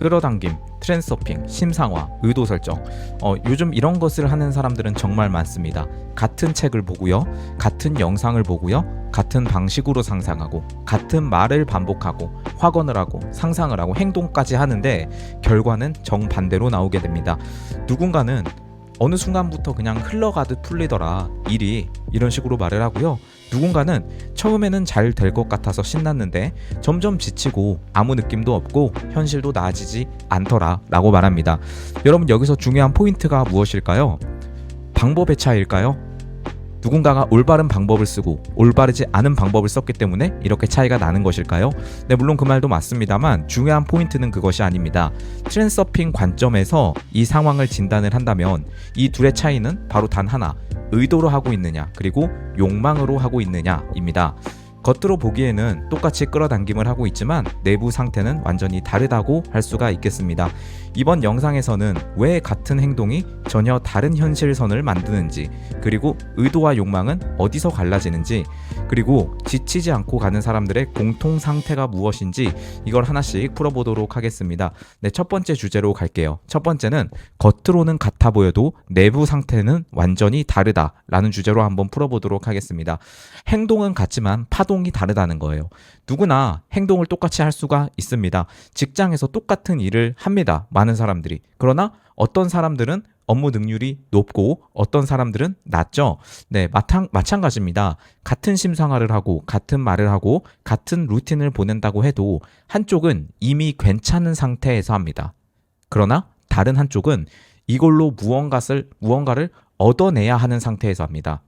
끌어당김, 트랜서핑, 심상화, 의도 설정. 어, 요즘 이런 것을 하는 사람들은 정말 많습니다. 같은 책을 보고요. 같은 영상을 보고요. 같은 방식으로 상상하고 같은 말을 반복하고 확언을 하고 상상을 하고 행동까지 하는데 결과는 정반대로 나오게 됩니다. 누군가는 어느 순간부터 그냥 흘러가듯 풀리더라 일이 이런 식으로 말을 하고요. 누군가는 처음에는 잘 될 것 같아서 신났는데 점점 지치고 아무 느낌도 없고 현실도 나아지지 않더라 라고 말합니다. 여러분 여기서 중요한 포인트가 무엇일까요? 방법의 차이일까요? 누군가가 올바른 방법을 쓰고 올바르지 않은 방법을 썼기 때문에 이렇게 차이가 나는 것일까요? 네, 물론 그 말도 맞습니다만 중요한 포인트는 그것이 아닙니다. 트랜서핑 관점에서 이 상황을 진단을 한다면 이 둘의 차이는 바로 단 하나, 의도로 하고 있느냐, 그리고 욕망으로 하고 있느냐입니다. 겉으로 보기에는 똑같이 끌어당김을 하고 있지만 내부 상태는 완전히 다르다고 할 수가 있겠습니다. 이번 영상에서는 왜 같은 행동이 전혀 다른 현실선을 만드는지, 그리고 의도와 욕망은 어디서 갈라지는지, 그리고 지치지 않고 가는 사람들의 공통 상태가 무엇인지 이걸 하나씩 풀어보도록 하겠습니다. 네, 첫 번째 주제로 갈게요. 첫 번째는 겉으로는 같아 보여도 내부 상태는 완전히 다르다라는 주제로 한번 풀어보도록 하겠습니다. 행동은 같지만 파동이 다르다는 거예요. 누구나 행동을 똑같이 할 수가 있습니다. 직장에서 똑같은 일을 합니다. 많은 사람들이. 그러나 어떤 사람들은 업무 능률이 높고 어떤 사람들은 낮죠. 네, 마탕, 마찬가지입니다. 같은 심상화를 하고 같은 말을 하고 같은 루틴을 보낸다고 해도 한쪽은 이미 괜찮은 상태에서 합니다. 그러나 다른 한쪽은 이걸로 무언가를 무언가를 얻어내야 하는 상태에서 합니다.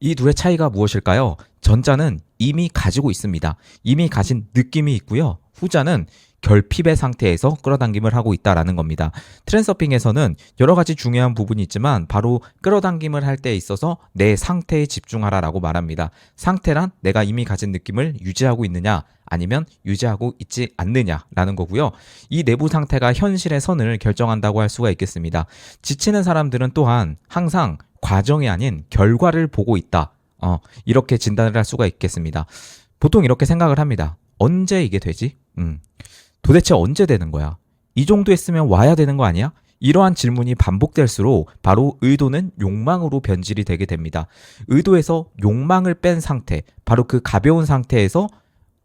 이 둘의 차이가 무엇일까요? 전자는 이미 가지고 있습니다. 이미 가진 느낌이 있고요. 후자는 결핍의 상태에서 끌어당김을 하고 있다라는 겁니다. 트랜서핑에서는 여러 가지 중요한 부분이 있지만 바로 끌어당김을 할 때 있어서 내 상태에 집중하라라고 말합니다. 상태란 내가 이미 가진 느낌을 유지하고 있느냐 아니면 유지하고 있지 않느냐라는 거고요. 이 내부 상태가 현실의 선을 결정한다고 할 수가 있겠습니다. 지치는 사람들은 또한 항상 과정이 아닌 결과를 보고 있다. 어, 이렇게 진단을 할 수가 있겠습니다. 보통 이렇게 생각을 합니다. 언제 이게 되지? 음. 도대체 언제 되는 거야? 이 정도 했으면 와야 되는 거 아니야? 이러한 질문이 반복될수록 바로 의도는 욕망으로 변질이 되게 됩니다. 의도에서 욕망을 뺀 상태, 바로 그 가벼운 상태에서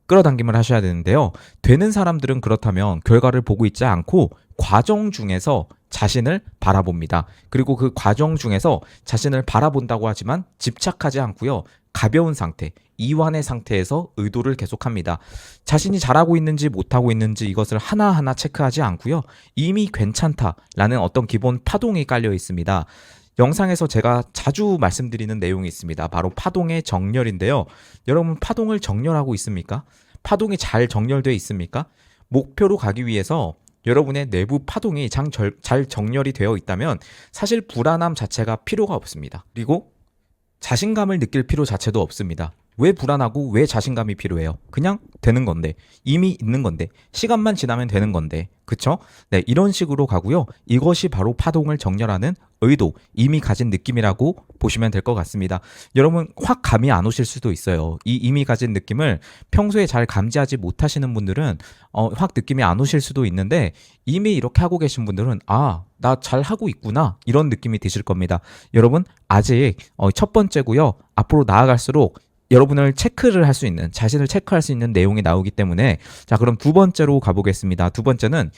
끌어당김을 하셔야 되는데요. 되는 사람들은 그렇다면 결과를 보고 있지 않고 과정 중에서 자신을 바라봅니다. 그리고 그 과정 중에서 자신을 바라본다고 하지만 집착하지 않고요. 가벼운 상태, 이완의 상태에서 의도를 계속합니다. 자신이 잘하고 있는지 못하고 있는지 이것을 하나하나 체크하지 않고요. 이미 괜찮다라는 어떤 기본 파동이 깔려 있습니다. 영상에서 제가 자주 말씀드리는 내용이 있습니다. 바로 파동의 정렬인데요. 여러분 파동을 정렬하고 있습니까? 파동이 잘 정렬되어 있습니까? 목표로 가기 위해서 여러분의 내부 파동이 잘 정렬이 되어 있다면 사실 불안함 자체가 필요가 없습니다. 그리고 자신감을 느낄 필요 자체도 없습니다. 왜 불안하고 왜 자신감이 필요해요? 그냥 되는 건데 이미 있는 건데 시간만 지나면 되는 건데 그쵸? 네 이런 식으로 가고요. 이것이 바로 파동을 정렬하는 의도 이미 가진 느낌이라고 보시면 될 것 같습니다. 여러분 확 감이 안 오실 수도 있어요. 이 이미 가진 느낌을 평소에 잘 감지하지 못하시는 분들은 어, 확 느낌이 안 오실 수도 있는데 이미 이렇게 하고 계신 분들은 아 나 잘 하고 있구나 이런 느낌이 드실 겁니다. 여러분 아직 어, 첫 번째고요. 앞으로 나아갈수록 여러분을 체크를 할 수 있는 자신을 체크할 수 있는 내용이 나오기 때문에 자 그럼 두 번째로 가보겠습니다. 두 번째는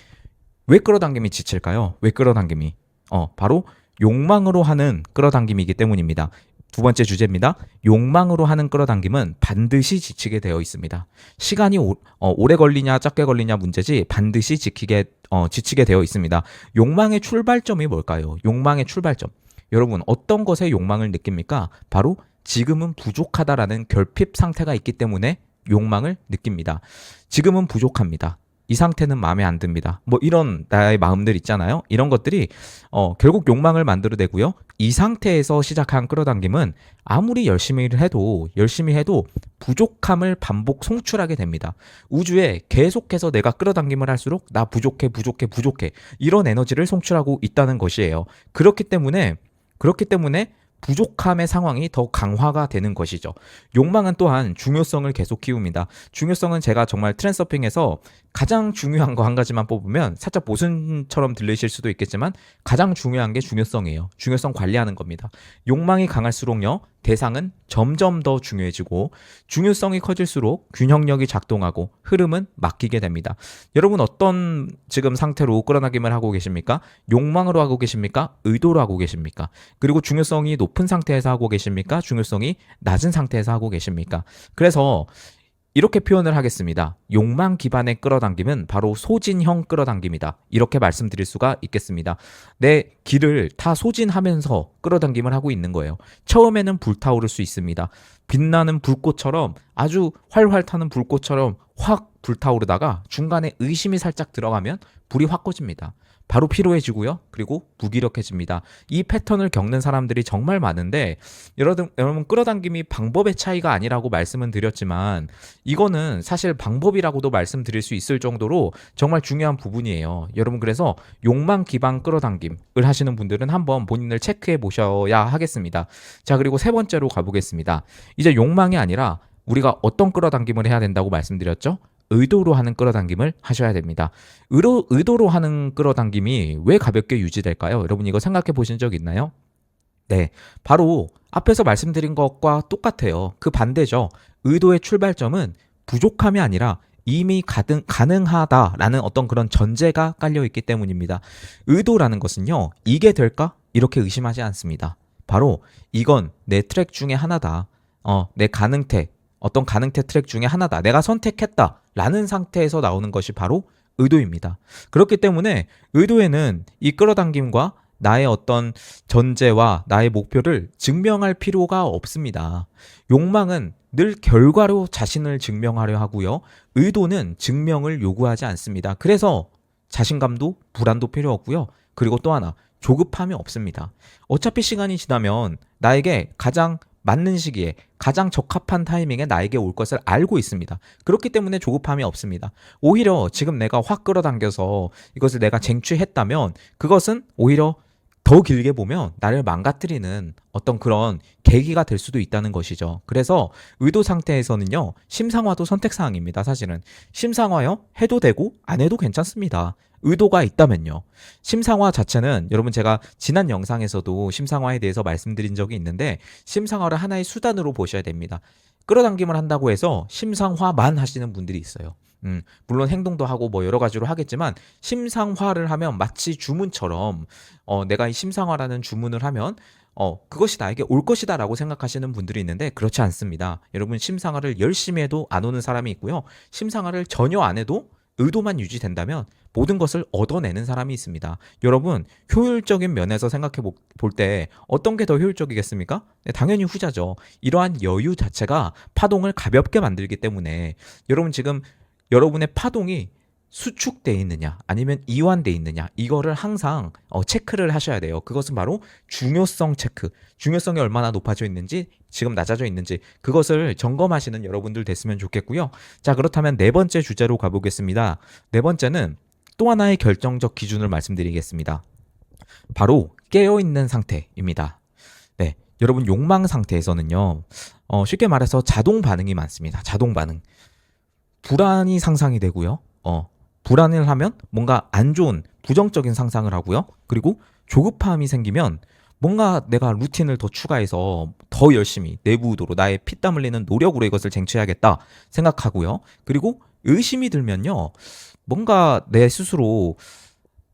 왜 끌어당김이 지칠까요? 왜 끌어당김이? 어 바로 욕망으로 하는 끌어당김이기 때문입니다. 두 번째 주제입니다. 욕망으로 하는 끌어당김은 반드시 지치게 되어 있습니다. 시간이 오, 어, 오래 걸리냐 짧게 걸리냐 문제지 반드시 지키게 어, 지치게 되어 있습니다. 욕망의 출발점이 뭘까요? 욕망의 출발점. 여러분 어떤 것에 욕망을 느낍니까? 바로 지금은 부족하다라는 결핍 상태가 있기 때문에 욕망을 느낍니다. 지금은 부족합니다. 이 상태는 마음에 안 듭니다. 뭐 이런 나의 마음들 있잖아요. 이런 것들이 어, 결국 욕망을 만들어내고요. 이 상태에서 시작한 끌어당김은 아무리 열심히 해도 열심히 해도 부족함을 반복 송출하게 됩니다. 우주에 계속해서 내가 끌어당김을 할수록 나 부족해 부족해 부족해 이런 에너지를 송출하고 있다는 것이에요. 그렇기 때문에 그렇기 때문에 부족함의 상황이 더 강화가 되는 것이죠. 욕망은 또한 중요성을 계속 키웁니다. 중요성은 제가 정말 트랜서핑에서 가장 중요한 거 한 가지만 뽑으면 살짝 모순처럼 들리실 수도 있겠지만 가장 중요한 게 중요성이에요. 중요성 관리하는 겁니다. 욕망이 강할수록요, 대상은 점점 더 중요해지고 중요성이 커질수록 균형력이 작동하고 흐름은 맡기게 됩니다. 여러분 어떤 지금 상태로 끌어나김을 하고 계십니까? 욕망으로 하고 계십니까? 의도로 하고 계십니까? 그리고 중요성이 높은 상태에서 하고 계십니까? 중요성이 낮은 상태에서 하고 계십니까? 그래서 이렇게 표현을 하겠습니다. 욕망 기반의 끌어당김은 바로 소진형 끌어당김이다. 이렇게 말씀드릴 수가 있겠습니다. 내 길을 다 소진하면서 끌어당김을 하고 있는 거예요. 처음에는 불타오를 수 있습니다. 빛나는 불꽃처럼 아주 활활 타는 불꽃처럼 확 불타오르다가 중간에 의심이 살짝 들어가면 불이 확 꺼집니다. 바로 피로해지고요. 그리고 무기력해집니다. 이 패턴을 겪는 사람들이 정말 많은데 여러분, 여러분 끌어당김이 방법의 차이가 아니라고 말씀은 드렸지만 이거는 사실 방법이라고도 말씀드릴 수 있을 정도로 정말 중요한 부분이에요. 여러분 그래서 욕망 기반 끌어당김을 하시는 분들은 한번 본인을 체크해 보셔야 하겠습니다. 자 그리고 세 번째로 가보겠습니다. 이제 욕망이 아니라 우리가 어떤 끌어당김을 해야 된다고 말씀드렸죠? 의도로 하는 끌어당김을 하셔야 됩니다. 의도, 의도로 하는 끌어당김이 왜 가볍게 유지될까요? 여러분 이거 생각해 보신 적 있나요? 네. 바로 앞에서 말씀드린 것과 똑같아요. 그 반대죠. 의도의 출발점은 부족함이 아니라 이미 가능, 가능하다라는 어떤 그런 전제가 깔려 있기 때문입니다. 의도라는 것은요, 이게 될까? 이렇게 의심하지 않습니다. 바로 이건 내 트랙 중에 하나다. 어, 내 가능태, 어떤 가능태 트랙 중에 하나다. 내가 선택했다. 라는 상태에서 나오는 것이 바로 의도입니다. 그렇기 때문에 의도에는 이 끌어당김과 나의 어떤 전제와 나의 목표를 증명할 필요가 없습니다. 욕망은 늘 결과로 자신을 증명하려 하고요. 의도는 증명을 요구하지 않습니다. 그래서 자신감도 불안도 필요 없고요. 그리고 또 하나 조급함이 없습니다. 어차피 시간이 지나면 나에게 가장 맞는 시기에 가장 적합한 타이밍에 나에게 올 것을 알고 있습니다. 그렇기 때문에 조급함이 없습니다. 오히려 지금 내가 확 끌어당겨서 이것을 내가 쟁취했다면 그것은 오히려 더 길게 보면 나를 망가뜨리는 어떤 그런 계기가 될 수도 있다는 것이죠. 그래서 의도 상태에서는요, 심상화도 선택사항입니다, 사실은. 심상화요, 해도 되고, 안 해도 괜찮습니다. 의도가 있다면요. 심상화 자체는 여러분 제가 지난 영상에서도 심상화에 대해서 말씀드린 적이 있는데, 심상화를 하나의 수단으로 보셔야 됩니다. 끌어당김을 한다고 해서 심상화만 하시는 분들이 있어요. 음, 물론 행동도 하고 뭐 여러 가지로 하겠지만 심상화를 하면 마치 주문처럼 어, 내가 이 심상화라는 주문을 하면 어, 그것이 나에게 올 것이다 라고 생각하시는 분들이 있는데 그렇지 않습니다. 여러분 심상화를 열심히 해도 안 오는 사람이 있고요. 심상화를 전혀 안 해도 의도만 유지된다면 모든 것을 얻어내는 사람이 있습니다. 여러분, 효율적인 면에서 생각해 볼 때 어떤 게 더 효율적이겠습니까? 네, 당연히 후자죠. 이러한 여유 자체가 파동을 가볍게 만들기 때문에 여러분 지금 여러분의 파동이 수축돼 있느냐 아니면 이완돼 있느냐 이거를 항상 어, 체크를 하셔야 돼요. 그것은 바로 중요성 체크. 중요성이 얼마나 높아져 있는지 지금 낮아져 있는지 그것을 점검하시는 여러분들 됐으면 좋겠고요. 자 그렇다면 네 번째 주제로 가보겠습니다. 네 번째는 또 하나의 결정적 기준을 말씀드리겠습니다. 바로 깨어 있는 상태입니다. 네, 여러분 욕망 상태에서는요. 어, 쉽게 말해서 자동 반응이 많습니다. 자동 반응. 불안이 상상이 되고요. 어, 불안을 하면 뭔가 안 좋은 부정적인 상상을 하고요. 그리고 조급함이 생기면 뭔가 내가 루틴을 더 추가해서 더 열심히 내부도로 나의 피땀 흘리는 노력으로 이것을 쟁취해야겠다 생각하고요. 그리고 의심이 들면요. 뭔가 내 스스로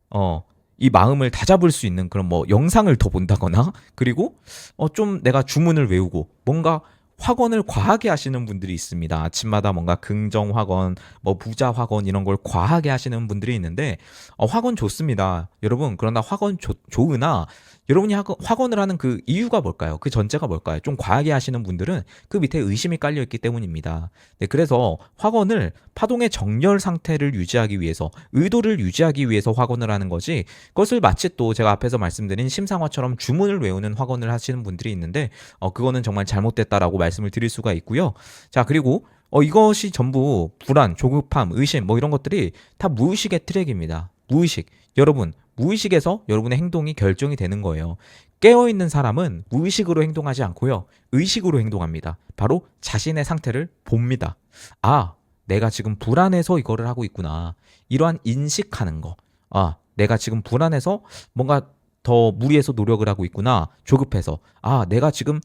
어, 이 마음을 다잡을 수 있는 그런 뭐 영상을 더 본다거나 그리고 어, 좀 내가 주문을 외우고 뭔가 확언을 과하게 하시는 분들이 있습니다. 아침마다 뭔가 긍정 확언, 뭐 부자 확언 이런 걸 과하게 하시는 분들이 있는데 어, 확언 좋습니다. 여러분 그러나 확언 좋, 좋으나 여러분이 확언 을 하는 그 이유가 뭘까요? 그 전제가 뭘까요? 좀 과하게 하시는 분들은 그 밑에 의심이 깔려 있기 때문입니다. 네, 그래서 확언을 파동의 정렬 상태를 유지하기 위해서 의도를 유지하기 위해서 확언을 하는 거지 그것을 마치 또 제가 앞에서 말씀드린 심상화처럼 주문을 외우는 확언을 하시는 분들이 있는데 어, 그거는 정말 잘못됐다라고 말 씀을 드릴 수가 있고요. 자 그리고 어, 이것이 전부 불안, 조급함, 의심 뭐 이런 것들이 다 무의식의 트랙입니다. 무의식. 여러분 무의식에서 여러분의 행동이 결정이 되는 거예요. 깨어 있는 사람은 무의식으로 행동하지 않고요. 의식으로 행동합니다. 바로 자신의 상태를 봅니다. 아, 내가 지금 불안해서 이거를 하고 있구나. 이러한 인식하는 거. 아, 내가 지금 불안해서 뭔가 더 무리해서 노력을 하고 있구나. 조급해서. 아, 내가 지금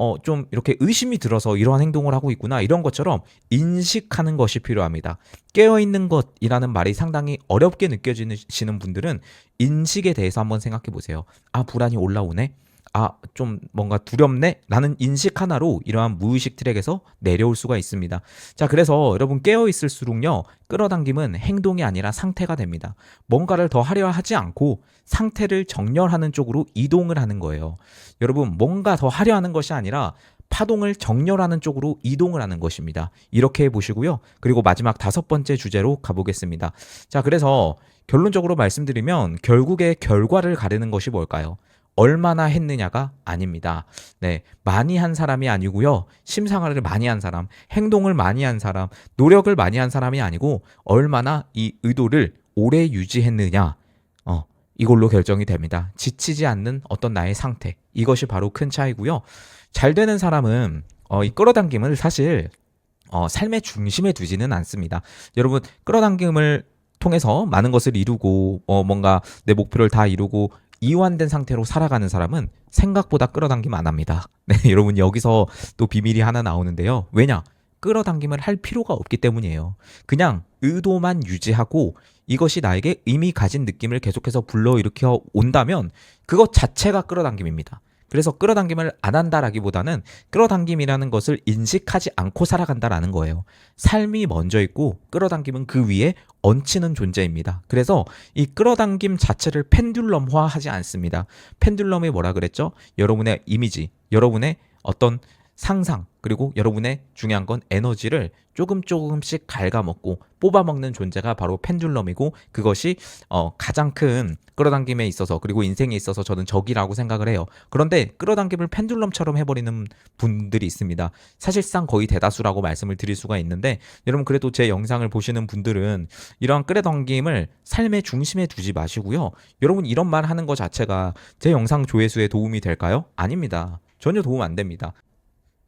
어, 좀 이렇게 의심이 들어서 이러한 행동을 하고 있구나. 이런 것처럼 인식하는 것이 필요합니다. 깨어있는 것이라는 말이 상당히 어렵게 느껴지시는 분들은 인식에 대해서 한번 생각해 보세요. 아, 불안이 올라오네? 아, 좀 뭔가 두렵네? 라는 인식 하나로 이러한 무의식 트랙에서 내려올 수가 있습니다. 자, 그래서 여러분 깨어있을수록요, 끌어당김은 행동이 아니라 상태가 됩니다. 뭔가를 더 하려 하지 않고 상태를 정렬하는 쪽으로 이동을 하는 거예요. 여러분, 뭔가 더 하려 하는 것이 아니라 파동을 정렬하는 쪽으로 이동을 하는 것입니다. 이렇게 해보시고요. 그리고 마지막 다섯 번째 주제로 가보겠습니다. 자, 그래서 결론적으로 말씀드리면 결국에 결과를 가르는 것이 뭘까요? 얼마나 했느냐가 아닙니다. 네. 많이 한 사람이 아니고요. 심상화를 많이 한 사람, 행동을 많이 한 사람, 노력을 많이 한 사람이 아니고 얼마나 이 의도를 오래 유지했느냐. 어, 이걸로 결정이 됩니다. 지치지 않는 어떤 나의 상태. 이것이 바로 큰 차이고요. 잘 되는 사람은 어, 이 끌어당김을 사실 어, 삶의 중심에 두지는 않습니다. 여러분, 끌어당김을 통해서 많은 것을 이루고 어, 뭔가 내 목표를 다 이루고 이완된 상태로 살아가는 사람은 생각보다 끌어당김 안 합니다. 네, 여러분 여기서 또 비밀이 하나 나오는데요. 왜냐? 끌어당김을 할 필요가 없기 때문이에요. 그냥 의도만 유지하고 이것이 나에게 의미 가진 느낌을 계속해서 불러일으켜 온다면 그것 자체가 끌어당김입니다. 그래서 끌어당김을 안 한다라기보다는 끌어당김이라는 것을 인식하지 않고 살아간다라는 거예요. 삶이 먼저 있고 끌어당김은 그 위에 얹히는 존재입니다. 그래서 이 끌어당김 자체를 펜듈럼화하지 않습니다. 펜듈럼이 뭐라 그랬죠? 여러분의 이미지, 여러분의 어떤 상상 그리고 여러분의 중요한 건 에너지를 조금 조금씩 갉아먹고 뽑아먹는 존재가 바로 펜듈럼이고 그것이 어, 가장 큰 끌어당김에 있어서 그리고 인생에 있어서 저는 적이라고 생각을 해요. 그런데 끌어당김을 펜듈럼처럼 해버리는 분들이 있습니다. 사실상 거의 대다수라고 말씀을 드릴 수가 있는데 여러분 그래도 제 영상을 보시는 분들은 이러한 끌어당김을 삶의 중심에 두지 마시고요. 여러분 이런 말 하는 것 자체가 제 영상 조회수에 도움이 될까요? 아닙니다. 전혀 도움 안 됩니다.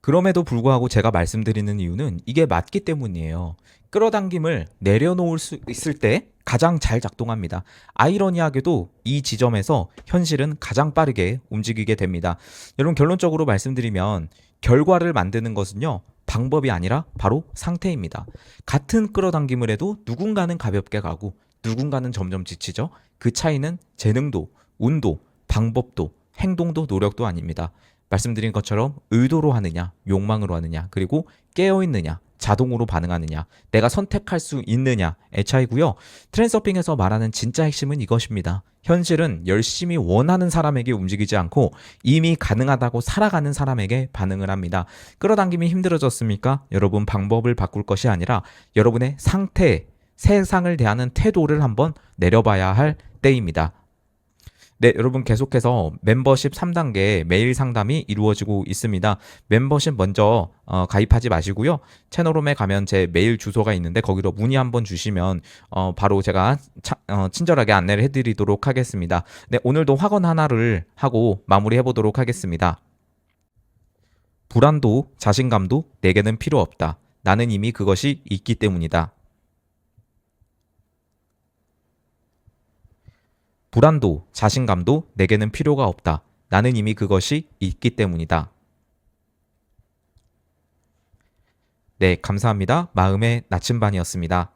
그럼에도 불구하고 제가 말씀드리는 이유는 이게 맞기 때문이에요. 끌어당김을 내려놓을 수 있을 때 가장 잘 작동합니다. 아이러니하게도 이 지점에서 현실은 가장 빠르게 움직이게 됩니다. 여러분 결론적으로 말씀드리면 결과를 만드는 것은요. 방법이 아니라 바로 상태입니다. 같은 끌어당김을 해도 누군가는 가볍게 가고 누군가는 점점 지치죠. 그 차이는 재능도, 운도, 방법도, 행동도 노력도 아닙니다. 말씀드린 것처럼 의도로 하느냐, 욕망으로 하느냐, 그리고 깨어 있느냐, 자동으로 반응하느냐, 내가 선택할 수 있느냐의 차이고요. 트랜서핑에서 말하는 진짜 핵심은 이것입니다. 현실은 열심히 원하는 사람에게 움직이지 않고 이미 가능하다고 살아가는 사람에게 반응을 합니다. 끌어당김이 힘들어졌습니까? 여러분 방법을 바꿀 것이 아니라 여러분의 상태, 세상을 대하는 태도를 한번 내려봐야 할 때입니다. 네, 여러분 계속해서 멤버십 3단계 메일 상담이 이루어지고 있습니다. 멤버십 먼저 어, 가입하지 마시고요. 채널홈에 가면 제 메일 주소가 있는데 거기로 문의 한번 주시면 어, 바로 제가 차, 어, 친절하게 안내를 해드리도록 하겠습니다. 네, 오늘도 확언 하나를 하고 마무리해 보도록 하겠습니다. 불안도 자신감도 내게는 필요 없다. 나는 이미 그것이 있기 때문이다. 불안도, 자신감도 내게는 필요가 없다. 나는 이미 그것이 있기 때문이다. 네, 감사합니다. 마음의 나침반이었습니다.